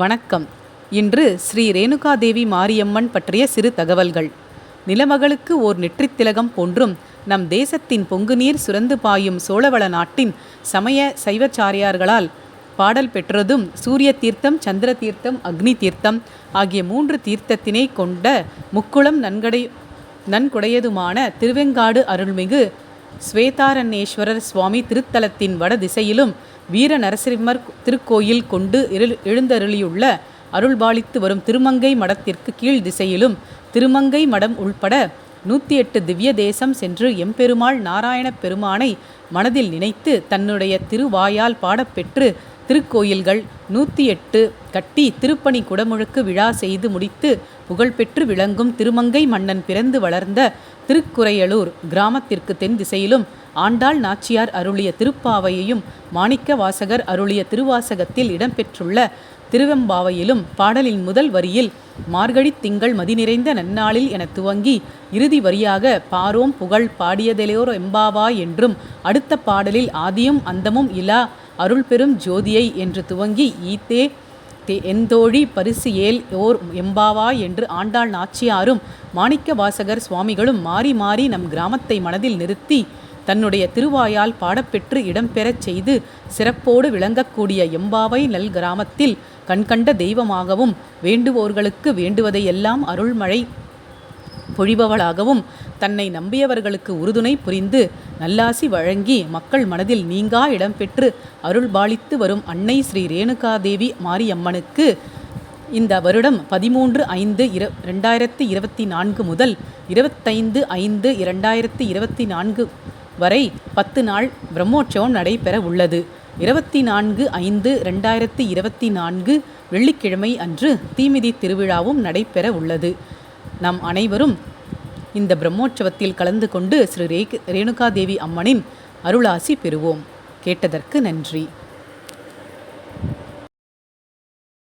வணக்கம். இன்று ஸ்ரீ ரேணுகாதேவி மாரியம்மன் பற்றிய சிறு தகவல்கள். நிலமகளுக்கு ஓர் நெற்றித் திலகம் போன்றும் நம் தேசத்தின் பொங்குநீர் சுரந்து பாயும் சோழவள நாட்டின் சமய சைவச்சாரியார்களால் பாடல் பெற்றதும் சூரிய தீர்த்தம் சந்திர தீர்த்தம் அக்னி தீர்த்தம் ஆகிய மூன்று தீர்த்தத்தினை கொண்ட முக்குளம் நன்கடை நன்கொடையதுமான திருவெங்காடு அருள்மிகு ஸ்வேதாரண்யேஸ்வரர் சுவாமி திருத்தலத்தின் வட திசையிலும் வீர நரசிம்மர் திருக்கோயில் கொண்டு எழுந்தருளியுள்ள அருள்பாலித்து வரும் திருமங்கை மடத்திற்கு கீழ் திசையிலும் திருமங்கை மடம் உள்பட நூற்றி எட்டு திவ்ய தேசம் சென்று எம்பெருமாள் நாராயணப் பெருமானை மனதில் நினைத்து தன்னுடைய திருவாயால் பாடப்பெற்று திருக்கோயில்கள் நூற்றி எட்டு கட்டி திருப்பணி குடமுழுக்கு விழா செய்து முடித்து புகழ்பெற்று விளங்கும் திருமங்கை மன்னன் பிறந்து வளர்ந்த திருக்குறையலூர் கிராமத்திற்கு தென் திசையிலும் ஆண்டாள் நாச்சியார் அருளிய திருப்பாவையையும் மாணிக்க வாசகர் அருளிய திருவாசகத்தில் இடம்பெற்றுள்ள திருவெம்பாவையிலும் பாடலின் முதல் வரியில் மார்கழித் திங்கள் மதி நிறைந்த நன்னாளில் என துவங்கி இறுதி வரியாக பாரோம் புகழ் பாடியதெலோர் எம்பாவா என்றும் அடுத்த பாடலில் ஆதியும் அந்தமும் இலா அருள் பெரும் ஜோதியை என்று துவங்கி ஈத்தே தே- எந்தோழி பரிசு ஏல் ஓர் எம்பாவா என்று ஆண்டாள் நாச்சியாரும் மாணிக்க வாசகர் சுவாமிகளும் மாறி மாறி நம் கிராமத்தை மனதில் நிறுத்தி தன்னுடைய திருவாயால் பாடப்பெற்று இடம்பெறச் செய்து சிறப்போடு விளங்கக்கூடிய எம்பாவை நல் கிராமத்தில் கண்கண்ட தெய்வமாகவும் வேண்டுவோர்களுக்கு வேண்டுவதையெல்லாம் அருள்மழை பொழிபவளாகவும் தன்னை நம்பியவர்களுக்கு உறுதுணை புரிந்து நல்லாசி வழங்கி மக்கள் மனதில் நீங்கா இடம்பெற்று அருள்பாலித்து வரும் அன்னை ஸ்ரீ ரேணுகாதேவி மாரியம்மனுக்கு இந்த வருடம் பதிமூன்று ஐந்து இர ரெண்டாயிரத்தி இருபத்தி நான்கு முதல் இருபத்தைந்து ஐந்து இரண்டாயிரத்தி இருபத்தி நான்கு வரை பத்து நாள் பிரம்மோற்சவம் நடைபெற உள்ளது. இருபத்தி நான்கு ஐந்து ரெண்டாயிரத்தி இருபத்தி நான்கு வெள்ளிக்கிழமை அன்று தீமிதி திருவிழாவும் நடைபெற உள்ளது. நம் அனைவரும் இந்த பிரம்மோற்சவத்தில் கலந்து கொண்டு ஸ்ரீ ரே ரேணுகாதேவி அம்மனின் அருளாசி பெறுவோம். கேட்டதற்கு நன்றி.